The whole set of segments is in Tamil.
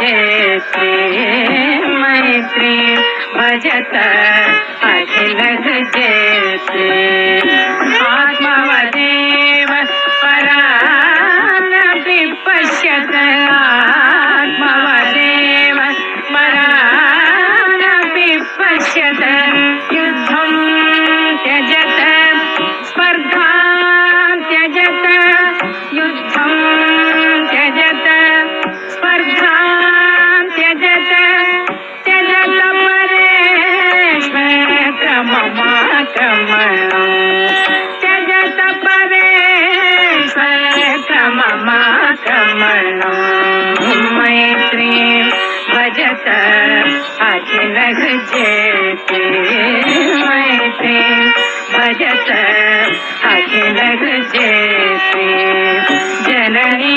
जय श्री मैत्री भजता அகிலகு ஜனனி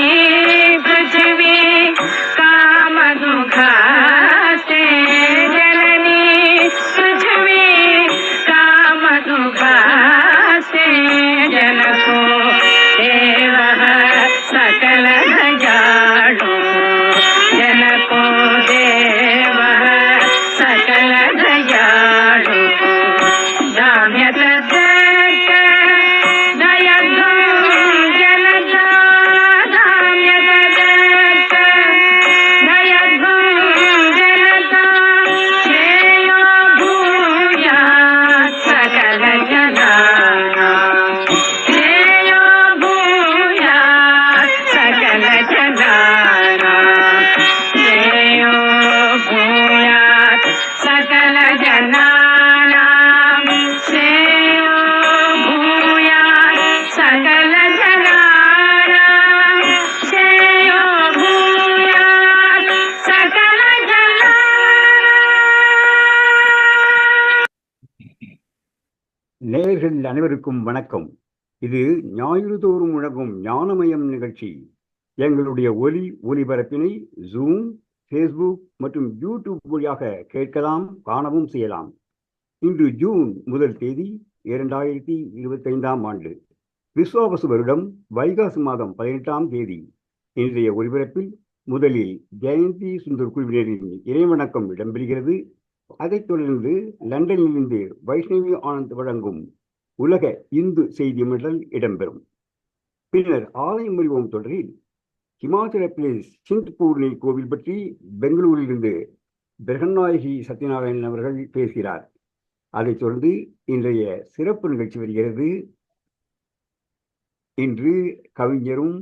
உள்ள அனைவருக்கும் வணக்கம். இது ஞாயிறு தோறும் முழங்கும் ஞானமயம் நிகழ்ச்சி. எங்களுடைய ஒலி ஒலிபரப்பினை ஜூம் ஃபேஸ்புக் மற்றும் யூடியூப் வழியாக கேட்கலாம் காணவும் செய்யலாம். இன்று ஜூன் முதல் தேதி இரண்டாயிரத்தி இருபத்தைந்தாம் ஆண்டு. விஸ்வாபசு வருடம் வைகாசி மாதம் பதினெட்டாம் தேதி. இன்றைய ஒலிபரப்பில் முதலில் ஜெயந்தி சுந்தர் குழுவினரின் இறைவணக்கம் இடம்பெறுகிறது. அதைத் தொடர்ந்து லண்டனிலிருந்து வைஷ்ணவி ஆனந்த் வழங்கும் உலக இந்து செய்தி மடல் இடம்பெறும். பின்னர் ஆலயம் அறிவோம் தொடரில் ஹிமாச்சல பிரதேஷ் சிந்த்பூர்ணி கோவில் பற்றி பெங்களூரிலிருந்து பிரகநாயகி சத்யநாராயணன் அவர்கள் பேசுகிறார். அதைத் தொடர்ந்து இன்றைய சிறப்பு நிகழ்ச்சி வருகிறது. இன்று கவிஞரும்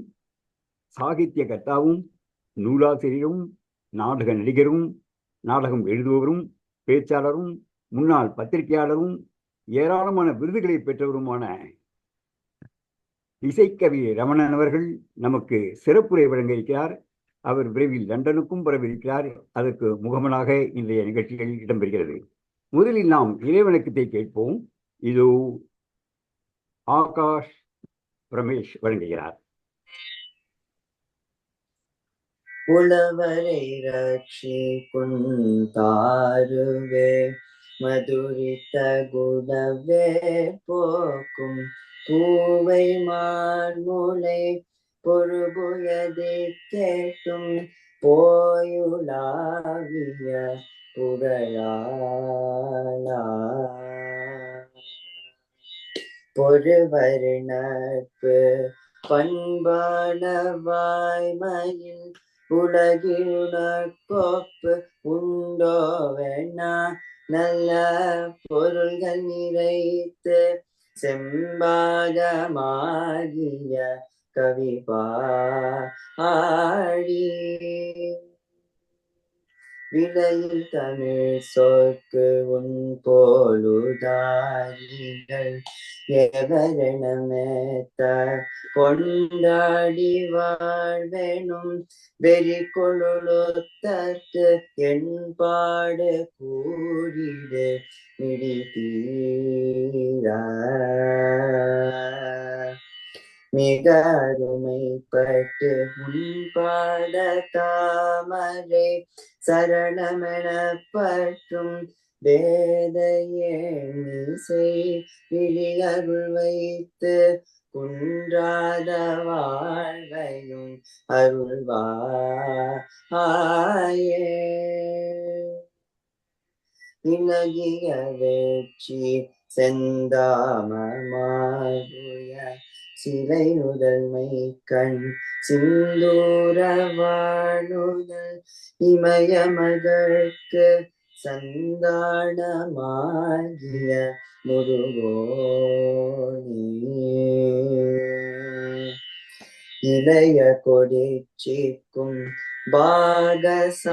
சாகித்ய கர்த்தாவும் நூலாசிரியரும் நாடக நடிகரும் நாடகம் எழுதுபவரும் பேச்சாளரும் முன்னாள் பத்திரிகையாளரும் ஏராளமான விருதுகளை பெற்றவருமான இசைக்கவி ரமணன் அவர்கள் நமக்கு சிறப்புரை வழங்க இருக்கிறார் அவர் விரைவில் லண்டனுக்கும் வரவிருக்கிறார் அதற்கு முகமனாக இன்றைய நிகழ்ச்சிகள் இடம்பெறுகிறது. முதலில் நாம் இறைவணக்கத்தை கேட்போம். இதோ ஆகாஷ் ரமேஷ் வழங்குகிறார். உளவரை ரட்சி குந்தாருவே மதுரித்த குணவே போக்கும் பூவை மான்முளை பொறுபுயதி கேட்டும் போயுலாவிய புகழானா. பொறுவர் நட்பு பண்பான வாய்மையில் உலகினுணர்கோப்பு உண்டோ வேணா நல்ல பொருள்கள் நிறைத்து செம்பாகமாகிய கவிபா ஆழி விலையில் தமிழ் சொற்கு உன் போலுதாரிகள் எவரணமேத்த கொண்டாடி வாழ்வெனும் வெறி கொழுத்தத்து என் பாடு கூறிடு மிடித்தீரா மிக அருமைப்பட்டு உன் தாமரே தாமரை சரணமெனப்பற்றும் வேதையே செய் வைத்து குன்றாத வாழ்வையும் அருள்வாயே. இலகிய வேட்சி செந்தாமமாகுய சிலை முதல்மை கண் சிந்தூரவானுதல் இமயமகற்கு சந்தானமாகிய முருகோனே இளைய கொடி பாகசாதனன்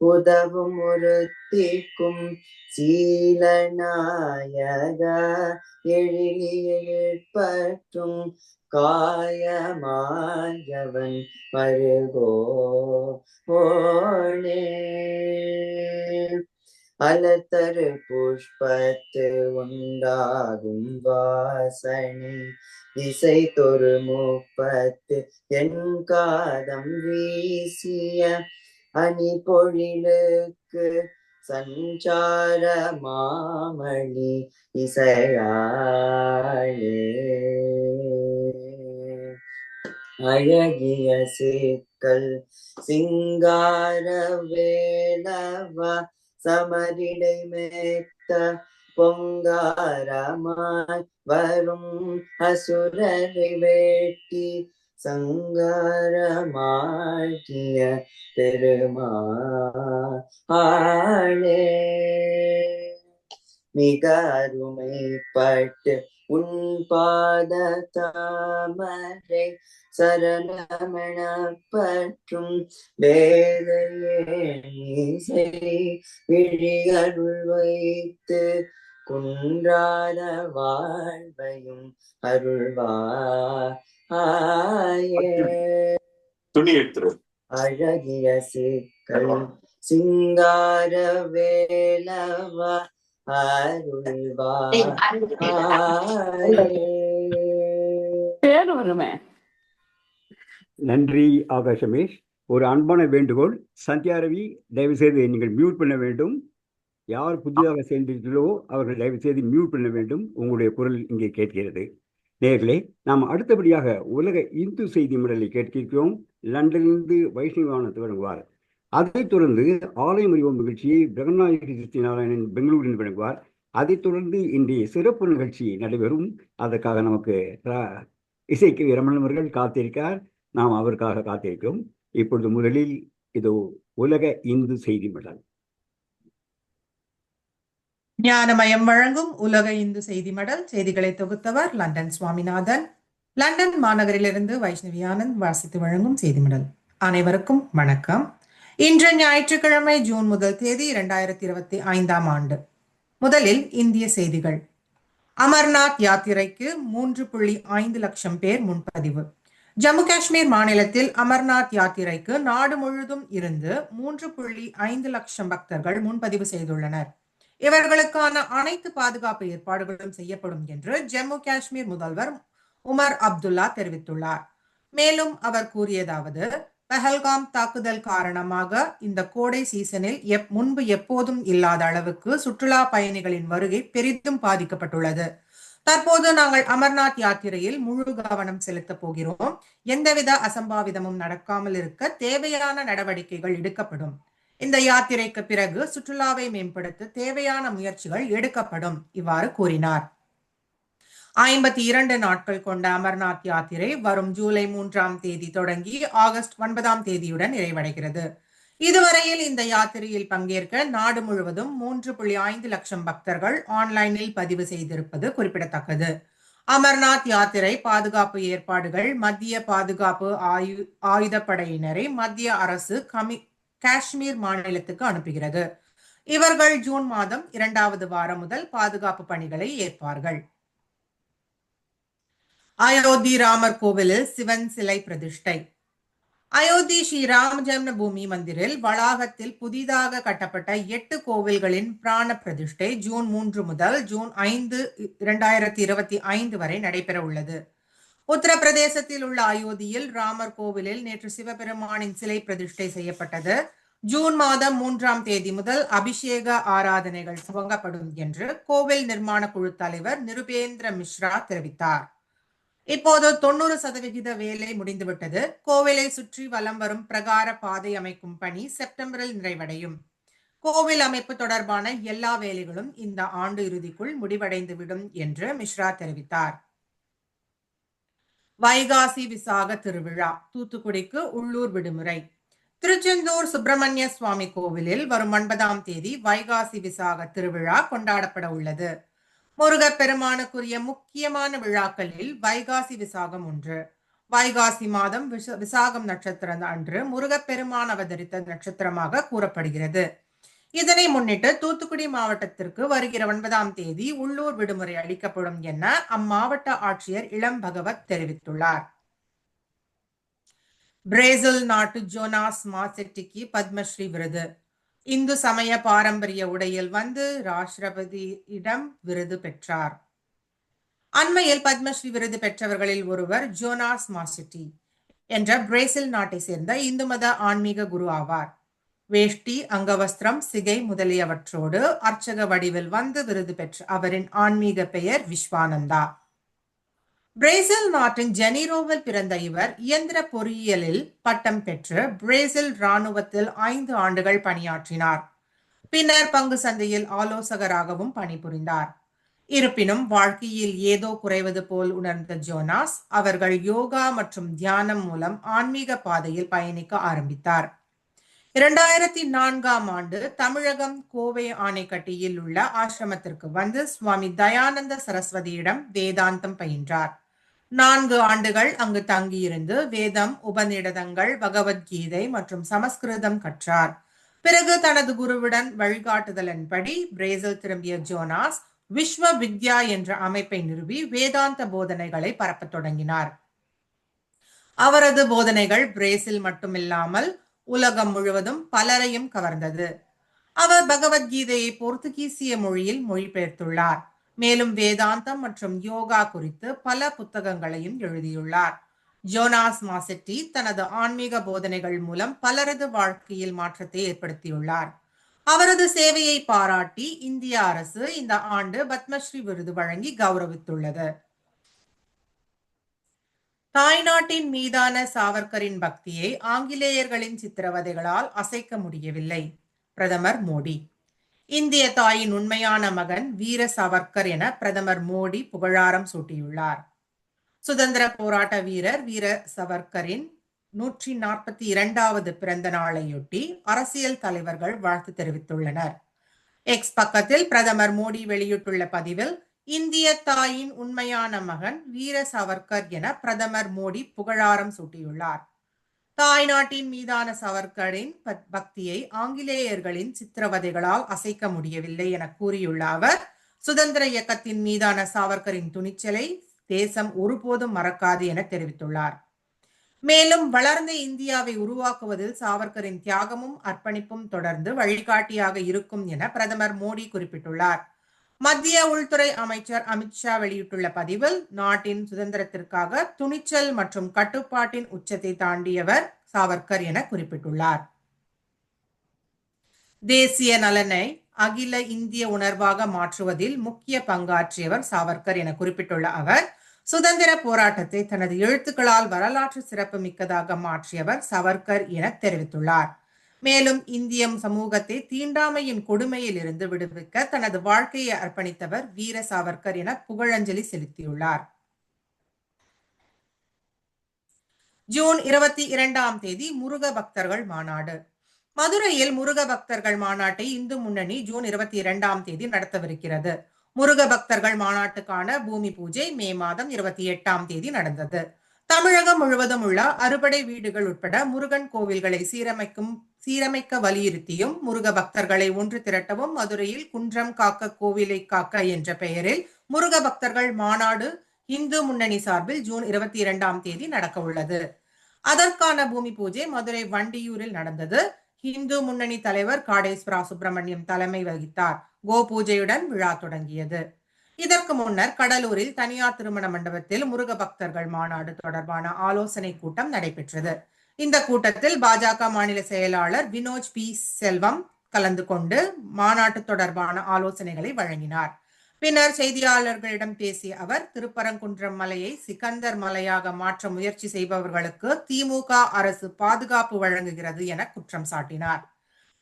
உதவும் ஒருத்திக்கும் சீலநாயக எழிலியற்பற்றும் காயமாயவன் மருகோ ஓனே. அலத்தரு புஷ்பத்து உண்டாகும் வாசனை. திசை தொரு முப்பத்து என் காதம் வீசிய அணி பொழிலுக்கு சஞ்சார மாமணி இசையாளே அழகிய சிக்கல் சிங்கார வேலவா சமரிடை மேத்த பொங்காரமாய் வரும் அசுரரை வேட்டி சங்காரமாகிய பெருமாளே மிக அருமைப்பட்டு உன் பாத தாமரை சரணமண பற்றும் வேதையே விழிகளுள் வைத்து குன்றாத வாழ்வையும் அருள்வாயே. அழகிய சிக்கல் சிங்கார வேலவா பேர் வருமே நன்றி ஆகாஷமேஷ் ஒரு அன்பான வேண்டுகோள். சந்தியா ரவி தயவு செய்து நீங்கள் மியூட் பண்ண வேண்டும். யார் புதிதாக சேர்ந்தீர்களோ அவர்கள் தயவு செய்து மியூட் பண்ண வேண்டும். உங்களுடைய குரல் இங்கே கேட்கிறது. நேர்களே நாம் அடுத்தபடியாக உலக இந்து செய்தி மடலை கேட்கிறோம். லண்டனிலிருந்து வைஷ்ணவானத்து வழங்குவார் அதைத் தொடர்ந்து ஆலயம் அறிவோம் நிகழ்ச்சியை பிரகநாயகி சத்யநாராயணன் பெங்களூரில் வழங்குவார். அதைத் தொடர்ந்து இன்றைய சிறப்பு நிகழ்ச்சி நடைபெறும். அதற்காக நமக்கு இசைக்கு ரமணன் அவர்கள் காத்திருக்கார் நாம் அவருக்காக காத்திருக்கிறோம். இப்பொழுது முதலில் இதோ உலக இந்து செய்தி மடல் ஞானமயம் வழங்கும் உலக இந்து செய்தி மடல் செய்திகளை தொகுத்தவர் லண்டன் சுவாமிநாதன். லண்டன் மாநகரிலிருந்து வைஷ்ணவி ஆனந்த் வாசித்து வழங்கும் செய்தி மடல் அனைவருக்கும் வணக்கம். இன்று ஞாயிற்றுக்கிழமை ஜூன் முதல் தேதி இரண்டாயிரத்தி இருபத்தி ஐந்தாம் ஆண்டு. முதலில் இந்திய செய்திகள். அமர்நாத் யாத்திரைக்கு மூன்று புள்ளி ஐந்து லட்சம் பேர் முன்பதிவு. ஜம்மு காஷ்மீர் மாநிலத்தில் அமர்நாத் யாத்திரைக்கு நாடு முழுதும் இருந்து மூன்று புள்ளி ஐந்து லட்சம் பக்தர்கள் முன்பதிவு செய்துள்ளனர். இவர்களுக்கான அனைத்து பாதுகாப்பு ஏற்பாடுகளும் செய்யப்படும் என்று ஜம்மு காஷ்மீர் முதல்வர் உமர் அப்துல்லா தெரிவித்துள்ளார். மேலும் அவர் கூறியதாவது பஹல்காம் தாக்குதல் காரணமாக இந்த கோடை சீசனில் எப் முன்பு எப்போதும் இல்லாத அளவுக்கு சுற்றுலா பயணிகளின் வருகை பெரிதும் பாதிக்கப்பட்டுள்ளது. தற்போது நாங்கள் அமர்நாத் யாத்திரையில் முழு கவனம் செலுத்தப் போகிறோம். எந்தவித அசம்பாவிதமும் நடக்காமல் இருக்க தேவையான நடவடிக்கைகள் எடுக்கப்படும். இந்த யாத்திரைக்கு பிறகு சுற்றுலாவை மேம்படுத்த தேவையான முயற்சிகள் எடுக்கப்படும் இவ்வாறு கூறினார். ஐம்பத்தி இரண்டு நாட்கள் கொண்ட அமர்நாத் யாத்திரை வரும் ஜூலை மூன்றாம் தேதி தொடங்கி ஆகஸ்ட் ஒன்பதாம் தேதியுடன் நிறைவடைகிறது. இதுவரையில் இந்த யாத்திரையில் பங்கேற்க நாடு முழுவதும் மூன்று புள்ளி ஐந்து லட்சம் பக்தர்கள் ஆன்லைனில் பதிவு செய்திருப்பது குறிப்பிடத்தக்கது. அமர்நாத் யாத்திரை பாதுகாப்பு ஏற்பாடுகள் மத்திய பாதுகாப்பு ஆயு ஆயுதப்படையினரை மத்திய அரசு கமி காஷ்மீர் மாநிலத்துக்கு அனுப்புகிறது. இவர்கள் ஜூன் மாதம் இரண்டாவது வாரம் முதல் பாதுகாப்பு பணிகளை ஏற்பார்கள். அயோத்தி ராமர் கோவிலில் சிவன் சிலை பிரதிஷ்டை. அயோத்தி ஸ்ரீ ராம ஜென்ம பூமி மந்திரில் வளாகத்தில் புதிதாக கட்டப்பட்ட எட்டு கோவில்களின் பிராண பிரதிஷ்டை ஜூன் மூன்று முதல் ஜூன் ஐந்து இரண்டாயிரத்தி இருபத்தி ஐந்து வரை நடைபெற உள்ளது. உத்தரப்பிரதேசத்தில் உள்ள அயோத்தியில் ராமர் கோவிலில் நேற்று சிவபெருமானின் சிலை பிரதிஷ்டை செய்யப்பட்டது. ஜூன் மாதம் மூன்றாம் தேதி முதல் அபிஷேக ஆராதனைகள் துவங்கப்படும் என்று கோவில் நிர்மாண குழு தலைவர் நிருபேந்திர மிஸ்ரா தெரிவித்தார். இப்போது தொண்ணூறு சதவிகித வேலை முடிந்துவிட்டது. கோவிலை சுற்றி வலம் வரும் பிரகார பாதை அமைக்கும் பணி செப்டம்பரில் நிறைவடையும். கோவில் அமைப்பு தொடர்பான எல்லா வேலைகளும் இந்த ஆண்டு இறுதிக்குள் முடிவடைந்துவிடும் என்று மிஸ்ரா தெரிவித்தார். வைகாசி விசாக திருவிழா தூத்துக்குடிக்கு உள்ளூர் விடுமுறை. திருச்செந்தூர் சுப்பிரமணிய சுவாமி கோவிலில் வரும் ஒன்பதாம் தேதி வைகாசி விசாக திருவிழா கொண்டாடப்பட உள்ளது. முருகப்பெருமானுக்குரிய முக்கியமான விழாக்களில் வைகாசி விசாகம் ஒன்று. வைகாசி மாதம் விச விசாகம் நட்சத்திரம் அன்று முருகப்பெருமான் அவதரித்த நட்சத்திரமாக கூறப்படுகிறது. இதனை முன்னிட்டு தூத்துக்குடி மாவட்டத்திற்கு வருகிற ஒன்பதாம் தேதி உள்ளூர் விடுமுறை அளிக்கப்படும் என அம்மாவட்ட ஆட்சியர் இளம் பகவத் தெரிவித்துள்ளார். பிரேசில் நாட்டு ஜோனாஸ் மாசெட்டிக்கு பத்மஸ்ரீ விருது. இந்து சமய பாரம்பரிய உடையில் வந்து ராஷ்டிரபதியிடம் விருது பெற்றார். அண்மையில் பத்மஸ்ரீ விருது பெற்றவர்களில் ஒருவர் ஜோனாஸ் மாசிட்டி என்ற பிரேசில் நாட்டை சேர்ந்த இந்து மத ஆன்மீக குரு ஆவார். வேஷ்டி அங்கவஸ்திரம் சிகை முதலியவற்றோடு அர்ச்சக வடிவில் வந்து விருது பெற்ற அவரின் ஆன்மீக பெயர் விஸ்வானந்தா. பிரேசில் நாட்டின் ஜெனீரோவில் பிறந்த இவர் இயந்திர பொறியியலில் பட்டம் பெற்று பிரேசில் ராணுவத்தில் ஐந்து ஆண்டுகள் பணியாற்றினார். பின்னர் பங்கு சந்தையில் ஆலோசகராகவும் பணிபுரிந்தார். இருப்பினும் வாழ்க்கையில் ஏதோ குறைவது போல் உணர்ந்த ஜோனாஸ் அவர்கள் யோகா மற்றும் தியானம் மூலம் ஆன்மீக பாதையில் பயணிக்க ஆரம்பித்தார். இரண்டாயிரத்தி நான்காம் ஆண்டு தமிழகம் கோவை ஆணைக்கட்டியில் உள்ள ஆசிரமத்திற்கு வந்து சுவாமி தயானந்த சரஸ்வதியிடம் வேதாந்தம் பயின்றார். நான்கு ஆண்டுகள் அங்கு தங்கியிருந்து வேதம் உபநிடதங்கள் பகவத்கீதை மற்றும் சமஸ்கிருதம் கற்றார். பிறகு தனது குருவுடன் வழிகாட்டுதலின்படி பிரேசில் திரும்பிய ஜோனாஸ் விஸ்வ வித்யா என்ற அமைப்பை நிறுவி வேதாந்த போதனைகளை பரப்பத் தொடங்கினார். அவரது போதனைகள் பிரேசில் மட்டுமில்லாமல் உலகம் முழுவதும் பலரையும் கவர்ந்தது. அவர் பகவத்கீதையை போர்த்துகீசிய மொழியில் மொழிபெயர்த்துள்ளார். மேலும் வேதாந்தம் மற்றும் யோகா குறித்து பல புத்தகங்களையும் எழுதியுள்ளார். ஜோனாஸ் மாசெட்டி தனது ஆன்மீக போதனைகள் மூலம் பலரது வாழ்க்கையில் மாற்றத்தை ஏற்படுத்தியுள்ளார். அவரது சேவையை பாராட்டி இந்திய அரசு இந்த ஆண்டு பத்மஸ்ரீ விருது வழங்கி கௌரவித்துள்ளது. தாய்நாட்டின் மீதான சாவர்கரின் பக்தியை ஆங்கிலேயர்களின் சித்திரவதைகளால் அசைக்க முடியவில்லை. பிரதமர் மோடி. இந்திய தாயின் உண்மையான மகன் வீர சாவர்கர் என பிரதமர் மோடி புகழாரம் சூட்டியுள்ளார். சுதந்திர போராட்ட வீரர் வீர சவர்கரின் நூற்றி நாற்பத்தி இரண்டாவது பிறந்த நாளையொட்டி அரசியல் தலைவர்கள் வாழ்த்து தெரிவித்துள்ளனர். எக்ஸ் பக்கத்தில் பிரதமர் மோடி வெளியிட்டுள்ள பதிவில் இந்திய தாயின் உண்மையான மகன் வீர சவர்கர் என பிரதமர் மோடி புகழாரம் சூட்டியுள்ளார். தாய் நாட்டின் மீதான சவர்கரின் பக்தியை ஆங்கிலேயர்களின் சித்திரவதைகளால் அசைக்க முடியவில்லை என கூறியுள்ள அவர் சுதந்திர இயக்கத்தின் மீதான சாவர்கரின் துணிச்சலை தேசம் ஒருபோதும் மறக்காது என தெரிவித்துள்ளார். மேலும் வளர்ந்த இந்தியாவை உருவாக்குவதில் சாவர்கரின் தியாகமும் அர்ப்பணிப்பும் தொடர்ந்து வழிகாட்டியாக இருக்கும் என பிரதமர் மோடி குறிப்பிட்டுள்ளார். மத்திய உள்துறை அமைச்சர் அமித்ஷா வெளியிட்டுள்ள பதிவில் நாட்டின் சுதந்திரத்திற்காக துணிச்சல் மற்றும் கட்டுப்பாட்டின் உச்சத்தை தாண்டியவர் சாவர்கர் என குறிப்பிட்டுள்ளார். தேசிய நலனை அகில இந்திய உணர்வாக மாற்றுவதில் முக்கிய பங்காற்றியவர் சாவர்கர் என குறிப்பிட்டுள்ள அவர் சுதந்திர போராட்டத்தை தனது எழுத்துக்களால் வரலாற்று சிறப்பு மிக்கதாக மாற்றியவர் சவர்கர் என தெரிவித்துள்ளார். மேலும் இந்திய சமூகத்தை தீண்டாமையின் கொடுமையில் இருந்து விடுவிக்க தனது வாழ்க்கையை அர்ப்பணித்தவர் வீர சாவர்கர் என புகழஞ்சலி செலுத்தியுள்ளார். ஜூன் இருபத்தி இரண்டாம் தேதி முருக பக்தர்கள் மாநாடு. மதுரையில் முருக பக்தர்கள் மாநாட்டை இந்து முன்னணி ஜூன் இருபத்தி இரண்டாம் தேதி நடத்தவிருக்கிறது. முருக பக்தர்கள் மாநாட்டுக்கான பூமி பூஜை மே மாதம் இருபத்தி எட்டாம் தேதி நடந்தது. தமிழகம் முழுவதும் உள்ள அறுபடை வீடுகள் உட்பட முருகன் கோவில்களை சீரமைக்கும் சீரமைக்க வலியுறுத்தியும் முருக பக்தர்களை ஒன்று திரட்டவும் மதுரையில் குன்றம் காக்க கோவிலை காக்க என்ற பெயரில் முருக பக்தர்கள் மாநாடு இந்து முன்னணி சார்பில் ஜூன் இருபத்தி இரண்டாம் தேதி நடக்க உள்ளது. அதற்கான பூமி பூஜை மதுரை வண்டியூரில் நடந்தது. இந்து முன்னணி தலைவர் காடேஸ்வரா சுப்பிரமணியம் தலைமை வகித்தார். கோ பூஜையுடன் விழா தொடங்கியது. இதற்கு முன்னர் கடலூரில் தனியார் திருமண மண்டபத்தில் முருக பக்தர்கள் மாநாடு தொடர்பான ஆலோசனை கூட்டம் நடைபெற்றது. இந்த கூட்டத்தில் பாஜக மாநில செயலாளர் வினோஜ் பி. செல்வம் கலந்து கொண்டு மாநாட்டு தொடர்பான ஆலோசனைகளை வழங்கினார். பின்னர் செய்தியாளர்களிடம் பேசிய அவர் திருப்பரங்குன்றம் மலையை சிக்கந்தர் மலையாக மாற்ற முயற்சி செய்பவர்களுக்கு திமுக அரசு பாதுகாப்பு வழங்குகிறது என குற்றம் சாட்டினார்.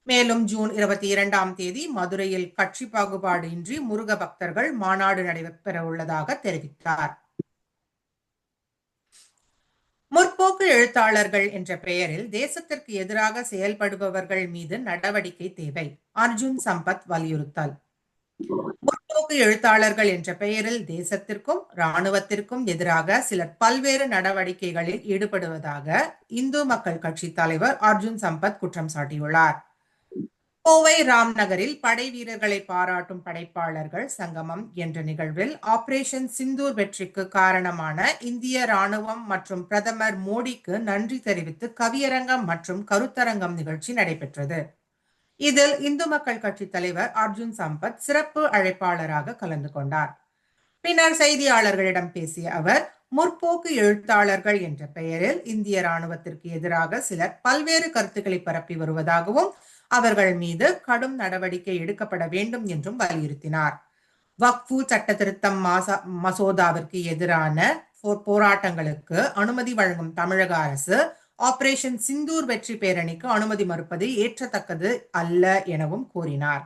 மேலும் ஜூன் இருபத்தி இரண்டாம் தேதி மதுரையில் கட்சி பாகுபாடு இன்றி முருக பக்தர்கள் மாநாடு நடைபெற உள்ளதாக தெரிவித்தார். முற்போக்கு எழுத்தாளர்கள் என்ற பெயரில் தேசத்திற்கு எதிராக செயல்படுபவர்கள் மீது நடவடிக்கை தேவை அர்ஜுன் சம்பத் வலியுறுத்தல். முற்போக்கு எழுத்தாளர்கள் என்ற பெயரில் தேசத்திற்கும் இராணுவத்திற்கும் எதிராக சிலர் பல்வேறு நடவடிக்கைகளில் ஈடுபடுவதாக இந்து மக்கள் கட்சி தலைவர் அர்ஜுன் சம்பத் குற்றம் சாட்டியுள்ளார். கோவை ராம்நகரில் படை வீரர்களை பாராட்டும் படைப்பாளர்கள் சங்கமம் என்ற நிகழ்வில் ஆபரேஷன் சிந்தூர் வெற்றிக்கு காரணமான இந்திய ராணுவம் மற்றும் பிரதமர் மோடிக்கு நன்றி தெரிவித்து கவியரங்கம் மற்றும் கருத்தரங்கம் நிகழ்ச்சி நடைபெற்றது. இதில் இந்து மக்கள் கட்சி தலைவர் அர்ஜுன் சம்பத் சிறப்பு அழைப்பாளராக கலந்து கொண்டார். பின்னர் செய்தியாளர்களிடம் பேசிய அவர் முற்போக்கு எழுத்தாளர்கள் என்ற பெயரில் இந்திய ராணுவத்திற்கு எதிராக சிலர் பல்வேறு கருத்துக்களை பரப்பி வருவதாகவும் அவர்கள் மீது கடும் நடவடிக்கை எடுக்கப்பட வேண்டும் என்றும் வலியுறுத்தினார். வக்ஃபு சட்ட திருத்தம் மசோதாவிற்கு எதிரான போராட்டங்களுக்கு அனுமதி வழங்கும் தமிழக அரசு ஆபரேஷன் சிந்தூர் வெற்றி பேரணிக்கு அனுமதி மறுப்பது ஏற்றத்தக்கது அல்ல எனவும் கூறினார்.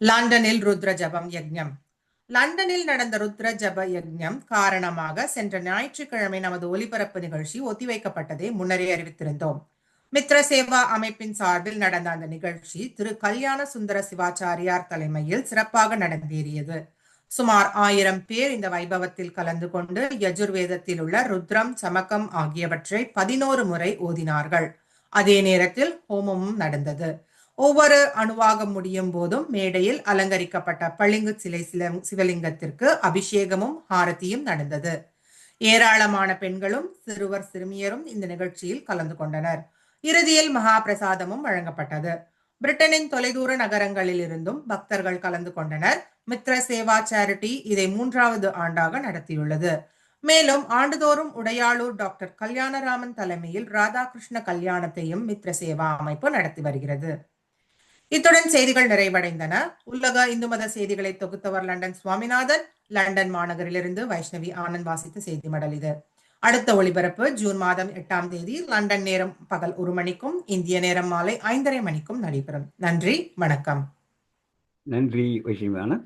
லண்டனில் ருத்ர ஜபம் யக்ஞம் லண்டனில் நடந்த ருத்ர ஜப யஜ்ஞம் காரணமாக சென்ற ஞாயிற்றுக்கிழமை நமது ஒலிபரப்பு நிகழ்ச்சி ஒத்திவைக்கப்பட்டதை முன்னரே அறிவித்திருந்தோம். மித்ர சேவா அமைப்பின் சார்பில் நடந்த அந்த நிகழ்ச்சி திரு கல்யாண சுந்தர சிவாச்சாரியார் தலைமையில் சிறப்பாக நடந்தேறியது. சுமார் ஆயிரம் பேர் இந்த வைபவத்தில் கலந்து கொண்டு யஜுர்வேதத்தில் உள்ள ருத்ரம் சமக்கம் ஆகியவற்றை பதினோரு முறை ஓதினார்கள். அதே நேரத்தில் ஹோமமும் நடந்தது. ஒவ்வொரு அணுவாகம் முடியும் போதும் மேடையில் அலங்கரிக்கப்பட்ட பளிங்கு சிலை சில- சிவலிங்கத்திற்கு அபிஷேகமும் ஆரத்தியும் நடந்தது. ஏராளமான பெண்களும் சிறுவர் சிறுமியரும் இந்த நிகழ்ச்சியில் கலந்து கொண்டனர். இறுதியில் மகா பிரசாதமும் வழங்கப்பட்டது. பிரிட்டனின் தொலைதூர நகரங்களில் இருந்தும் பக்தர்கள் கலந்து கொண்டனர். மித்ர சேவா சேரிட்டி இதை மூன்றாவது ஆண்டாக நடத்தியுள்ளது. மேலும் ஆண்டுதோறும் உடையாளூர் டாக்டர் கல்யாணராமன் தலைமையில் ராதாகிருஷ்ண கல்யாணத்தையும் மித்ர சேவா அமைப்பு நடத்தி வருகிறது. இத்துடன் செய்திகள் நிறைவடைந்தன. உலக இந்து மத செய்திகளை தொகுத்தவர் லண்டன் சுவாமிநாதன் லண்டன் மாநகரிலிருந்து வைஷ்ணவி ஆனந்த் வாசித்த செய்தி மடல் இது. அடுத்த ஒளிபரப்பு ஜூன் மாதம் எட்டாம் தேதி லண்டன் நேரம் பகல் ஒரு மணிக்கும் இந்திய நேரம் மாலை ஐந்தரை மணிக்கும் நடைபெறும். நன்றி வணக்கம். நன்றி வைஷ்ணவியான